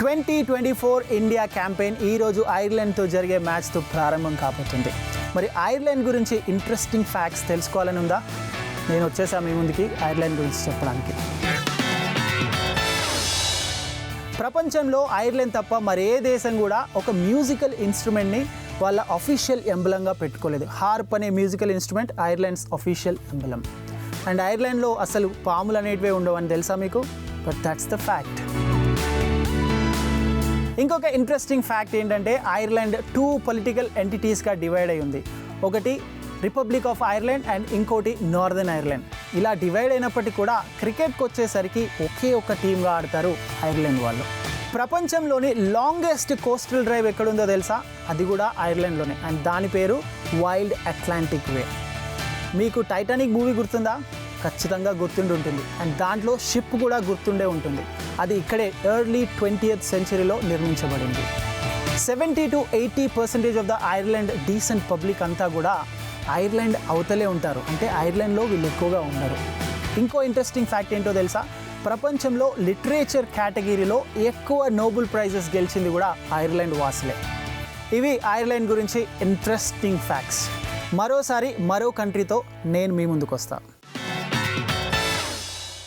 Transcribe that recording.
Twenty twenty four India campaign ఈరోజు ఐర్లాండ్తో జరిగే మ్యాచ్తో ప్రారంభం కాబోతుంది. మరి ఐర్లాండ్ గురించి ఇంట్రెస్టింగ్ ఫ్యాక్ట్స్ తెలుసుకోవాలని ఉందా? నేను వచ్చేసా మీ ముందుకి ఐర్లాండ్ గురించి చెప్పడానికి. ప్రపంచంలో ఐర్లాండ్ తప్ప మరే దేశం కూడా ఒక మ్యూజికల్ ఇన్స్ట్రుమెంట్ని వాళ్ళ అఫీషియల్ ఎంబలంగా పెట్టుకోలేదు. హార్ప్ అనే musical instrument Ireland's official emblem. And ఐర్లాండ్లో అసలు పాములు అనేటివే ఉండవని తెలుసా మీకు? But that's the fact. ఇంకొక ఇంట్రెస్టింగ్ ఫ్యాక్ట్ ఏంటంటే ఐర్లాండ్ టూ పొలిటికల్ ఎంటిటీస్గా డివైడ్ అయి ఉంది. ఒకటి రిపబ్లిక్ ఆఫ్ ఐర్లాండ్ అండ్ ఇంకోటి నార్దర్న్ ఐర్లాండ్ ఇలా డివైడ్ అయినప్పటికీ కూడా క్రికెట్కి వచ్చేసరికి ఒకే ఒక టీమ్గా ఆడతారు ఐర్లాండ్ వాళ్ళు. ప్రపంచంలోని లాంగెస్ట్ కోస్టల్ డ్రైవ్ ఎక్కడుందో తెలుసా? అది కూడా ఐర్లాండ్లోనే అండ్ దాని పేరు వైల్డ్ అట్లాంటిక్ వే మీకు టైటానిక్ మూవీ గుర్తుందా? ఖచ్చితంగా గుర్తుండి ఉంటుంది అండ్ దాంట్లో షిప్ కూడా గుర్తుండే ఉంటుంది. అది ఇక్కడే ఎర్లీ ట్వంటీయత్ సెంచరీలో నిర్మించబడింది. Seventy to eighty percentage of the Ireland descent public అంతా కూడా ఐర్లాండ్ అవతలే ఉంటారు. అంటే ఐర్లాండ్లో వీళ్ళు ఎక్కువగా ఉండరు. ఇంకో ఇంట్రెస్టింగ్ ఫ్యాక్ట్ ఏంటో తెలుసా? ప్రపంచంలో లిటరేచర్ కేటగిరీలో ఎక్కువ నోబెల్ ప్రైజెస్ గెలిచింది కూడా ఐర్లాండ్ వాసులే. ఇవి ఐర్లాండ్ గురించి ఇంట్రెస్టింగ్ ఫ్యాక్ట్స్. మరోసారి మరో కంట్రీతో నేను మీ ముందుకు వస్తాను